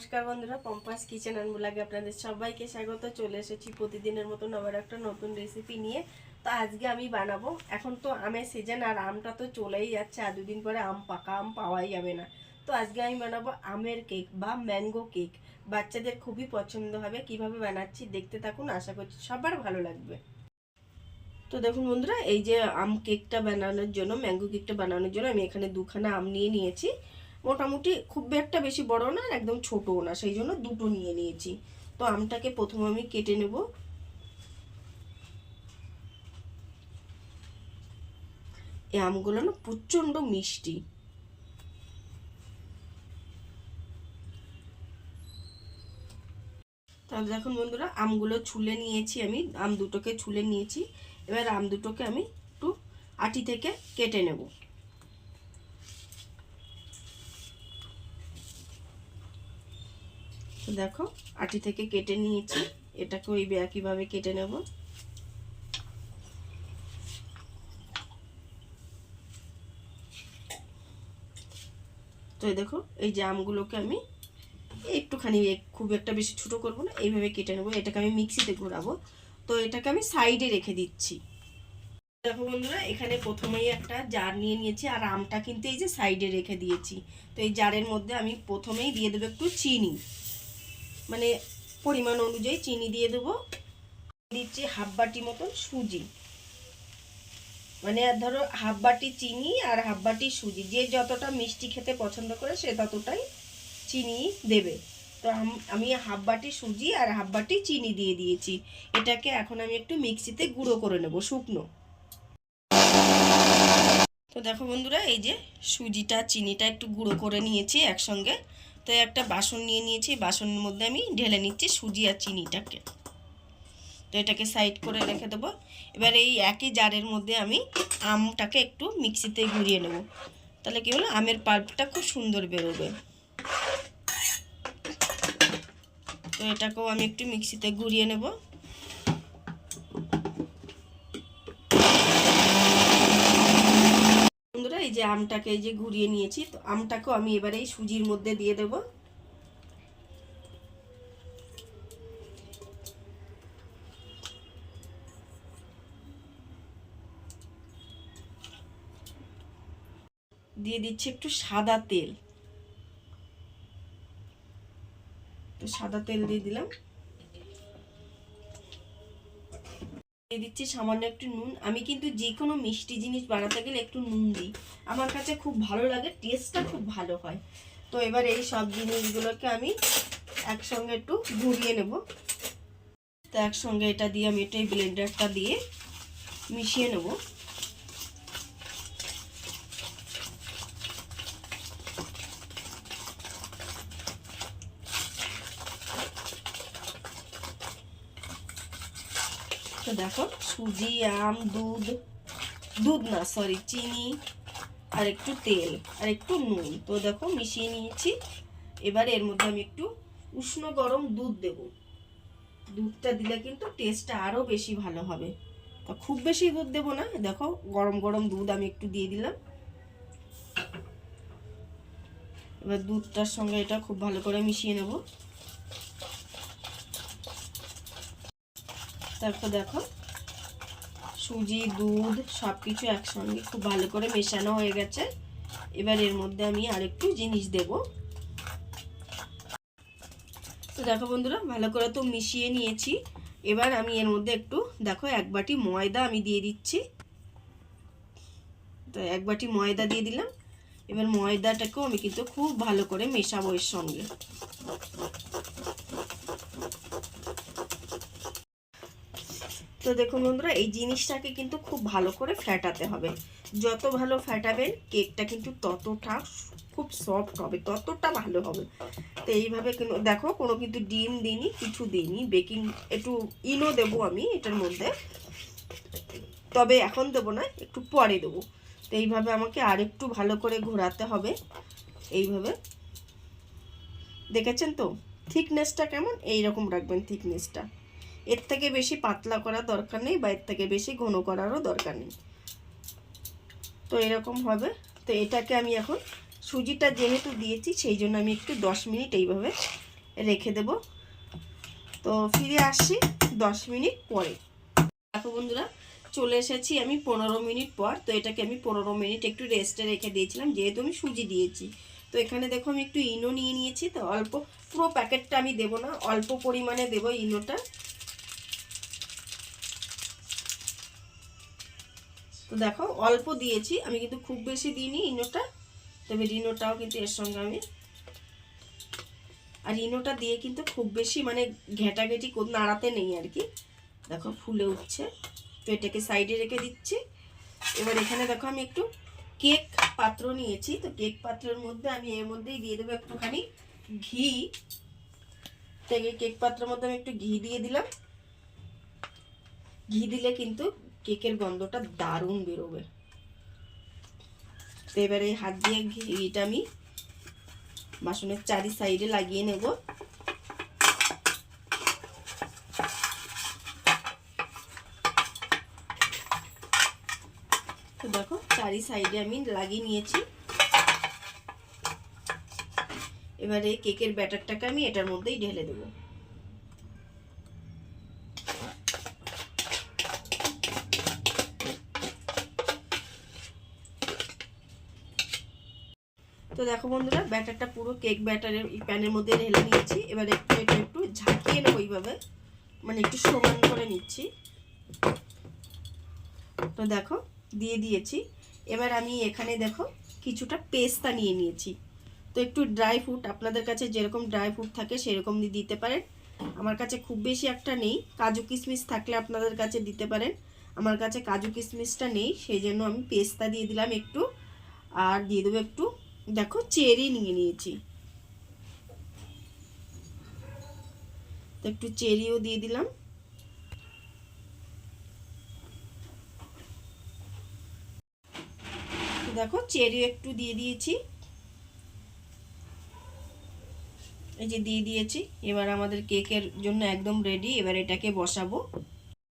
নমস্কার বন্ধুরা, পম্পাস kitchen and ব্লগে আপনাদের সবাইকে স্বাগত। চলে এসেছি প্রতিদিনের মতন আবার একটা নতুন রেসিপি নিয়ে। তো আজকে আমি বানাবো। এখন তো আমের সিজন আর আমটা তো চলেই যাচ্ছে আর দুদিন পরে আম পাকা আম পাওয়াই যাবে না। তো আজকে আমি বানাবো আমের কেক বা ম্যাঙ্গো কেক বাচ্চাদের খুবই পছন্দ হবে, কীভাবে বানাচ্ছি দেখতে থাকুন, আশা করছি সবার ভালো লাগবে। তো দেখুন বন্ধুরা, এই যে আম কেকটা বানানোর জন্য ম্যাঙ্গো কেকটা বানানোর জন্য আমি এখানে দুখানা আম নিয়ে নিয়েছি। মোটামুটি খুব একটা বেশি বড় না, আর একদম ছোটও না, সেই জন্য দুটো নিয়ে নিয়েছি। তো আমটাকে প্রথমে আমি কেটে নেব। এই আমগুলো না প্রচণ্ড মিষ্টি। তাহলে দেখুন বন্ধুরা, আমগুলো ছুলে নিয়েছি আমি, আম দুটোকে ছুলে নিয়েছি। এবার আম দুটোকে আমি একটু আটি থেকে কেটে নেব। তো দেখো, আটি থেকে কেটে নিয়েছি। এটাকে ওই একইভাবে কেটে নেব? তো এই দেখো, এই যে আমগুলোকে আমি একটুখানি খুব একটা বেশি ছোটো করব না, এইভাবে কেটে নেব। এটাকে আমি মিক্সিতে ঘোরাবো। তো এটাকে আমি সাইডে রেখে দিচ্ছি। দেখো বন্ধুরা, এখানে প্রথমেই একটা জার নিয়ে নিয়েছি, আর আমটা কিন্তু এই যে সাইডে রেখে দিয়েছি। তো এই জারের মধ্যে আমি প্রথমেই দিয়ে দেবো একটু চিনি। মানে পরিমাণ অনুযায়ী চিনি দিয়ে দেবো। দিচ্ছি হাফ বাটি মতন সুজি। মানে আর ধরো হাফ বাটি চিনি আর হাফ বাটি সুজি। যে যতটা মিষ্টি খেতে পছন্দ করে সে ততটাই চিনি দেবে। তো আমি হাফ বাটি সুজি আর হাফ বাটি চিনি দিয়ে দিয়েছি। এটাকে এখন আমি একটু মিক্সিতে গুঁড়ো করে নেব শুকনো। তো দেখো বন্ধুরা, এই যে সুজিটা, চিনিটা একটু গুঁড়ো করে নিয়েছি একসঙ্গে। তো একটা বাসন নিয়ে নিয়েছি, বাসনের মধ্যে আমি ঢেলে নিচ্ছি সুজি আর চিনিটাকে। তো এটাকে সাইড করে রেখে দেবো। এবার এই একই জারের মধ্যে আমি আমটাকে একটু মিক্সিতে ঘুরিয়ে নেব। তাহলে কী হলো? আমের পাল্পটা খুব সুন্দর বেরোবে। তো এটাকেও আমি একটু মিক্সিতে ঘুরিয়ে নেব বন্ধুরা এই যে আমটাকে এই যে ঘুরিয়ে নিয়েছি, তো আমটাকেও আমি এবারে এই সুজির মধ্যে দিয়ে দেব। দিয়ে দিচ্ছি একটু সাদা তেল। তো সাদা তেল দিয়ে দিলাম। দিয়ে দিচ্ছি সামান্য একটু নুন। আমি কিন্তু যে কোনো মিষ্টি জিনিস বানাতে গেলে একটু নুন দিই। আমার কাছে খুব ভালো লাগে, টেস্টটা খুব ভালো হয়। তো এবার এই সব জিনিসগুলোকে আমি একসঙ্গে একটু ঘুরিয়ে নেব। তো একসঙ্গে এটা দিয়ে আমি এটাই ব্লেন্ডারটা দিয়ে মিশিয়ে নেব। তো দেখো, সুজি, আম, দুধ দুধ না সরি চিনি আর একটু তেল আর একটু নুন। তো দেখো, মিশিয়ে নিয়েছি। এবার এর মধ্যে আমি একটু উষ্ণ গরম দুধ দেব। দুধটা দিলে কিন্তু টেস্টটা আরও বেশি ভালো হবে। তো খুব বেশি দুধ দেবো না। দেখো, গরম গরম দুধ আমি একটু দিয়ে দিলাম। এবার দুধটার সঙ্গে এটা খুব ভালো করে মিশিয়ে নেব। তারপর দেখো। সুজি, দুধ সব কিছু একসঙ্গে খুব ভালো করে মেশানো হয়ে গেছে। এবার এর মধ্যে আমি আরেকটু জিনিস দেব। তো দেখো বন্ধুরা, ভালো করে তো মিশিয়ে নিয়েছি। এবার আমি এর মধ্যে একটু, দেখো, এক বাটি ময়দা আমি দিয়ে দিচ্ছি। তো এক বাটি ময়দা দিয়ে দিলাম। এবার ময়দাটাকেও আমি কিন্তু খুব ভালো করে মেশাবো এর সঙ্গে। তো দেখুন বন্ধুরা, এই জিনিসটাকে কিন্তু খুব ভালো করে ফ্যাটাতে হবে। যত ভালো ফ্যাটাবেন, কেকটা কিন্তু ততটা খুব সফট হবে, ততটা ভালো হবে। তো এইভাবে দেখো, কোনো কিন্তু ডিম দিইনি, কিছু দিইনি বেকিং একটু ইনো দেবো আমি এটার মধ্যে। তবে এখন দেবো না, একটু পরে দেবো। তো এইভাবে আমাকে আরেকটু ভালো করে ঘোরাতে হবে, এইভাবে। দেখেছেন তো? থিকনেসটা কেমন? এই রকম রাখবেন থিকনেসটা এর থেকে বেশি পাতলা করার দরকার নেই বা এর থেকে বেশি ঘন করারও দরকার নেই। তো এরকম হবে। তো এটাকে আমি এখন সুজিটা যেহেতু দিয়েছি, সেই জন্য আমি একটু দশ মিনিট এইভাবে রেখে দেব। তো ফিরে আসছি দশ মিনিট পরে। দেখো বন্ধুরা, চলে এসেছি আমি পনেরো মিনিট পর। তো এটাকে আমি পনেরো মিনিট একটু রেস্টে রেখে দিয়েছিলাম, যেহেতু আমি সুজি দিয়েছি। তো এখানে দেখো আমি একটু ইনো নিয়ে নিয়েছি। তো অল্প পুরো প্যাকেটটা আমি দেবো না, অল্প পরিমাণে দেবো ইনোটা। তো দেখো, অল্প দিয়েছি। আমি কিন্তু খুব বেশি দিইনি ইনোটা, তবে রিনোটাও কিন্তু এর সঙ্গে আমি আর ইনোটা দিয়ে কিন্তু খুব বেশি মানে ঘেটাঘেটি নাড়াতে নেই আর কি। দেখো, ফুলে উঠছে। তো এটাকে সাইডে রেখে দিচ্ছি। এবার এখানে দেখো, আমি একটু কেক পাত্র নিয়েছি। তো কেক পাত্রের মধ্যে আমি এর মধ্যেই দিয়ে দেবো একটুখানি ঘি। থেকে কেক পাত্রের মধ্যে আমি একটু ঘি দিয়ে দিলাম। ঘি দিলে কিন্তু কেকের গন্ধটা দারুণ বেরোবে। তো এবারে হাত দিয়ে ঘিটা আমি বাসনের চারি সাইডে লাগিয়ে নেব। তো দেখো, চারি সাইডে আমি লাগিয়ে নিয়েছি। এবারে কেকের ব্যাটারটাকে আমি এটার মধ্যেই ঢেলে দেবো। তো দেখো বন্ধুরা, ব্যাটারটা পুরো কেক ব্যাটারের প্যানের মধ্যে ঢেলে নিয়েছি। এবার একটু এটা একটু ঝাঁকিয়ে নেব এইভাবে। মানে একটু সমান করে নিচ্ছি। তো দেখো, দিয়ে দিয়েছি। এবার আমি এখানে দেখো, কিছুটা পেস্তা নিয়ে নিয়েছি। তো একটু ড্রাই ফ্রুট, আপনাদের কাছে যেরকম ড্রাই ফ্রুট থাকে সেরকম দিতে পারেন। আমার কাছে খুব বেশি একটা নেই। কাজু কিশমিশ থাকলে আপনাদের কাছে দিতে পারেন। আমার কাছে কাজু কিশমিশটা নেই, সেই জন্য আমি পেস্তা দিয়ে দিলাম একটু। আর দিয়ে দেবো একটু দেখো চেরি নিয়ে নিয়েছি। তো একটু চেরিও দিয়ে দিলাম। দেখো চেরিও একটু দিয়ে দিয়েছি। এই যে দিয়ে দিয়েছি, এবার আমাদের কেকের জন্য একদম রেডি এবার এটাকে বসাবো।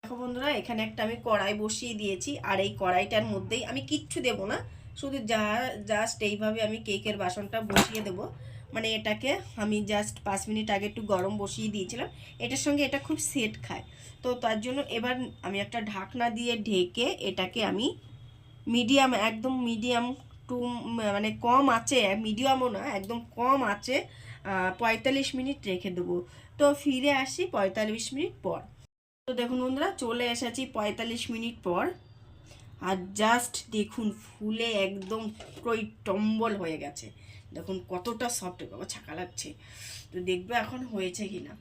দেখো বন্ধুরা, এখানে একটা আমি কড়াই বসিয়ে দিয়েছি, আর এই কড়াইটার মধ্যেই আমি কিচ্ছু দেব না। শুধু যা জাস্ট এইভাবে আমি কেকের বাসনটা বসিয়ে দেব। মানে এটাকে আমি জাস্ট পাঁচ মিনিট আগে একটু গরম বসিয়ে দিয়েছিলাম। এটার সঙ্গে এটা খুব সেট খায়। তো তার জন্য এবার আমি একটা ঢাকনা দিয়ে ঢেকে এটাকে আমি মিডিয়াম একদম মিডিয়াম টু মানে কম আছে মিডিয়ামও না, একদম কম আছে পঁয়তাল্লিশ মিনিট রেখে দেবো। তো ফিরে আসি পঁয়তাল্লিশ মিনিট পর। তো দেখুন বন্ধুরা, চলে এসেছি পঁয়তাল্লিশ মিনিট পর। আর জাস্ট দেখুন, ফুলে একদম পুরোই টম্বল হয়ে গেছে। দেখুন কতটা সফট বাবা ছাকা লাগছে। তো দেখবে এখন হয়েছে কি না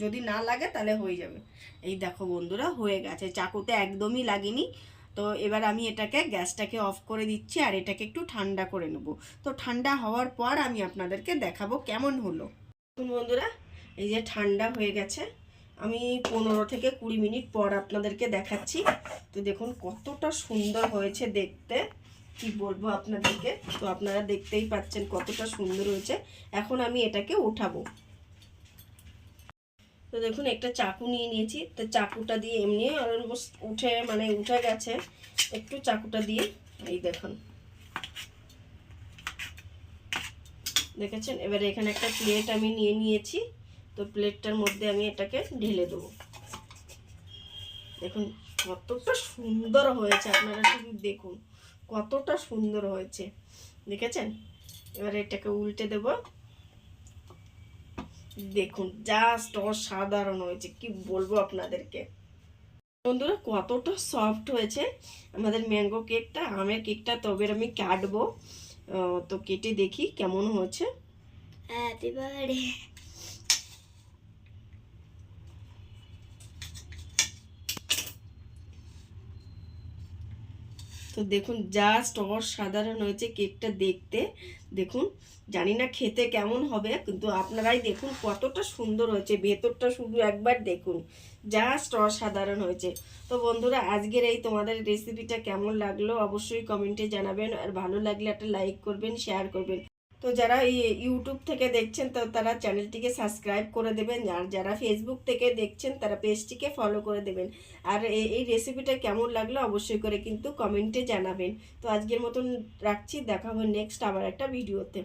যদি না লাগে তাহলে হয়ে যাবে। এই দেখো বন্ধুরা, হয়ে গেছে। চাকুতে একদমই লাগেনি। তো এবার আমি এটাকে, গ্যাসটাকে অফ করে দিচ্ছি আর এটাকে একটু ঠান্ডা করে নেব। তো ঠান্ডা হওয়ার পর আমি আপনাদেরকে দেখাবো কেমন হলো। বন্ধুরা, এই যে ঠান্ডা হয়ে গেছে। আমি পনেরো থেকে কুড়ি মিনিট পর আপনাদেরকে দেখাচ্ছি। তো দেখুন কতটা সুন্দর হয়েছে দেখতে। কি বলব আপনাদেরকে? তো আপনারা দেখতেই পাচ্ছেন কতটা সুন্দর হয়েছে। এখন আমি এটাকে উঠাবো। তো দেখুন একটা চাকু নিয়ে নিয়েছি। তো চাকুটা দিয়ে এমনি উঠে মানে উঠে গেছে। একটু চাকুটা দিয়ে, এই দেখুন। দেখেছেন? এবারে এখানে একটা প্লেট আমি নিয়ে নিয়েছি। তো প্লেটটার মধ্যে আমি এটাকে ঢেলে দেবো। দেখুন, কতটা সুন্দর হয়েছে, আপনারা শুধু দেখুন, কতটা সুন্দর হয়েছে, দেখেছেন? এবার এটাকে উল্টে দেব। দেখুন জাস্ট অসাধারণ হয়েছে, কি বলব আপনাদেরকে। বন্ধুরা, কতটা সফট হয়েছে, আমাদের ম্যাঙ্গো কেকটা আমের কেকটা তবে আমি কাটবো। তো কেটে দেখি কেমন হয়েছে। বার্থডে তো দেখুন জাস্ট অসাধারণ হয়েছে কেকটা দেখতে। দেখুন, জানি না খেতে কেমন হবে, কিন্তু আপনারাই দেখুন কতটা সুন্দর হয়েছে, ভেতরটা শুধু একবার দেখুন। জাস্ট অসাধারণ হয়েছে। তো বন্ধুরা, আজকের এই তোমাদের রেসিপিটা কেমন লাগল? অবশ্যই কমেন্টে জানাবেন, আর ভালো লাগলে একটা লাইক করবেন শেয়ার করবেন। তো যারা ইউটিউব থেকে দেখছেন, তো তারা চ্যানেলটিকে সাবস্ক্রাইব করে দেবেন। আর যারা ফেসবুক থেকে দেখছেন, তারা পেজটিকে ফলো করে দেবেন। আর এই এই রেসিপিটা কেমন লাগল অবশ্যই করে কিন্তু কমেন্টে জানাবেন। তো আজকের মতন রাখছি, দেখা হবে নেক্সট আবার একটা ভিডিওতে